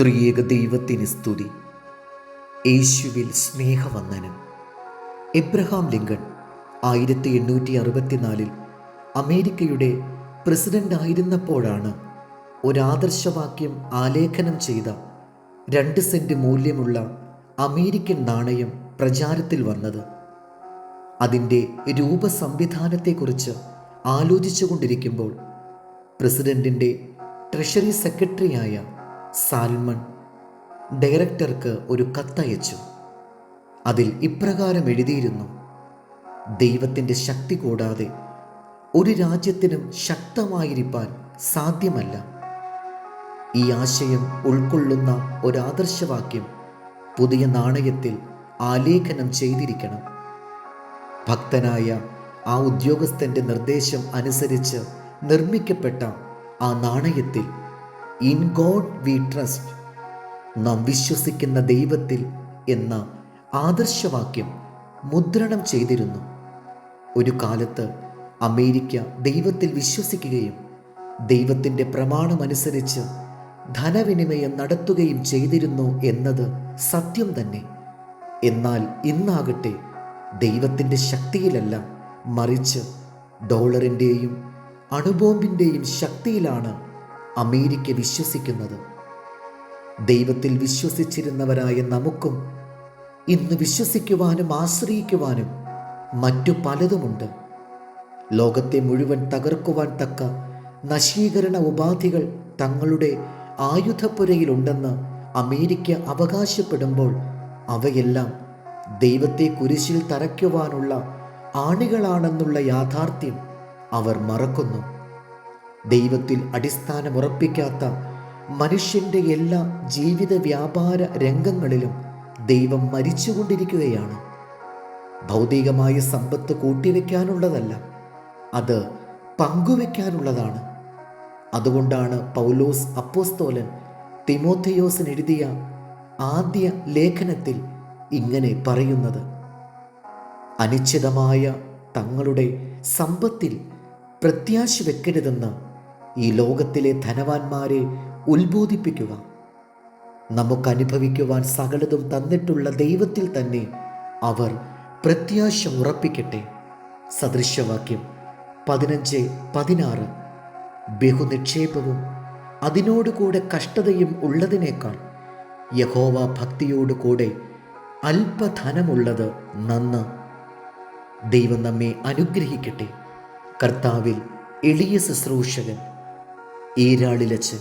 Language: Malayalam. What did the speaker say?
ത്രിയേക ദൈവത്തിന് സ്തുതി. യേശുവിൽ സ്നേഹവന്ദനം. എബ്രഹാം ലിങ്കൺ ആയിരത്തി എണ്ണൂറ്റി അറുപത്തിനാലിൽ അമേരിക്കയുടെ പ്രസിഡന്റ് ആയിരുന്നപ്പോഴാണ് ഒരാദർശവാക്യം ആലേഖനം ചെയ്ത രണ്ട് സെന്റ് മൂല്യമുള്ള അമേരിക്കൻ നാണയം പ്രചാരത്തിൽ വന്നത്. അതിന്റെ രൂപസംവിധാനത്തെക്കുറിച്ച് ആലോചിച്ചുകൊണ്ടിരിക്കുമ്പോൾ പ്രസിഡന്റിന്റെ ട്രഷറി സെക്രട്ടറിയായ സാൽമൺ ഡയറക്ടർക്ക് ഒരു കത്തയച്ചു. അതിൽ ഇപ്രകാരം എഴുതിയിരുന്നു ദൈവത്തിന്റെ ശക്തി കൂടാതെ ഒരു രാജ്യത്തിനും ശക്തമായിരിക്കാൻ സാധ്യമല്ല. ഈ ആശയം ഉൾക്കൊള്ളുന്ന ഒരാദർശവാക്യം പുതിയ നാണയത്തിൽ ആലേഖനം ചെയ്തിരിക്കണം. ഭക്തനായ ആ ഉദ്യോഗസ്ഥന്റെ നിർദ്ദേശം അനുസരിച്ച് നിർമ്മിക്കപ്പെട്ട ആ നാണയത്തിൽ ഇൻ ഗോഡ് വി ട്രസ്റ്റ്. നാം വിശ്വസിക്കുന്ന ദൈവത്തിൽ എന്ന ആദർശവാക്യം മുദ്രണം ചെയ്തിരുന്നു. ഒരു കാലത്ത് അമേരിക്ക ദൈവത്തിൽ വിശ്വസിക്കുകയും ദൈവത്തിന്റെ പ്രമാണമനുസരിച്ച് ധനവിനിമയം നടത്തുകയും ചെയ്തിരുന്നു എന്നത് സത്യം തന്നെ. എന്നാൽ ഇന്നാകട്ടെ ദൈവത്തിന്റെ ശക്തിയിലല്ല മറിച്ച് ഡോളറിന്റെയും അണുബോംബിന്റെയും ശക്തിയിലാണ് അമേരിക്ക വിശ്വസിക്കുന്നത്. ദൈവത്തിൽ വിശ്വസിച്ചിരുന്നവരായ നമുക്കും ഇന്ന് വിശ്വസിക്കുവാനും ആശ്രയിക്കുവാനും മറ്റു പലതുമുണ്ട്. ലോകത്തെ മുഴുവൻ തകർക്കുവാൻ തക്ക നശീകരണ ഉപാധികൾ തങ്ങളുടെ ആയുധപ്പുരയിലുണ്ടെന്ന് അമേരിക്ക അവകാശപ്പെടുമ്പോൾ അവയെല്ലാം ദൈവത്തെ കുരിശിൽ തറയ്ക്കുവാനുള്ള ആണികളാണെന്നുള്ള യാഥാർത്ഥ്യം അവർ മറക്കുന്നു. ദൈവത്തിൽ അടിസ്ഥാനമുറപ്പിക്കാത്ത മനുഷ്യന്റെ എല്ലാ ജീവിത വ്യാപാര രംഗങ്ങളിലും ദൈവം മരിച്ചുകൊണ്ടിരിക്കുകയാണ്. ഭൗതികമായ സമ്പത്ത് കൂട്ടിവെക്കാനുള്ളതല്ല അത് പങ്കുവെക്കാനുള്ളതാണ്. അതുകൊണ്ടാണ് പൗലോസ് അപ്പോസ്തോലൻ തിമോഥയോസിന് എഴുതിയ ആദ്യ ലേഖനത്തിൽ ഇങ്ങനെ പറയുന്നത്. അനിശ്ചിതമായ തങ്ങളുടെ സമ്പത്തിൽ പ്രത്യാശ വെക്കരുതെന്ന് ഈ ലോകത്തിലെ ധനവാന്മാരെ ഉത്ബോധിപ്പിക്കുക. നമുക്ക് അനുഭവിക്കുവാൻ സകലതും തന്നിട്ടുള്ള ദൈവത്തിൽ തന്നെ അവർ പ്രത്യാശ ഉറപ്പിക്കട്ടെ. സദൃശവാക്യം പതിനഞ്ച് പതിനാറ്. ബഹുനിക്ഷേപവും അതിനോടുകൂടെ കഷ്ടതയും ഉള്ളതിനേക്കാൾ യഹോവ ഭക്തിയോടുകൂടെ അല്പധനമുള്ളത് നന്ന്. ദൈവം നമ്മെ അനുഗ്രഹിക്കട്ടെ. കർത്താവിൽ എളിയ ശുശ്രൂഷകൻ ഈരാളിലച്ച്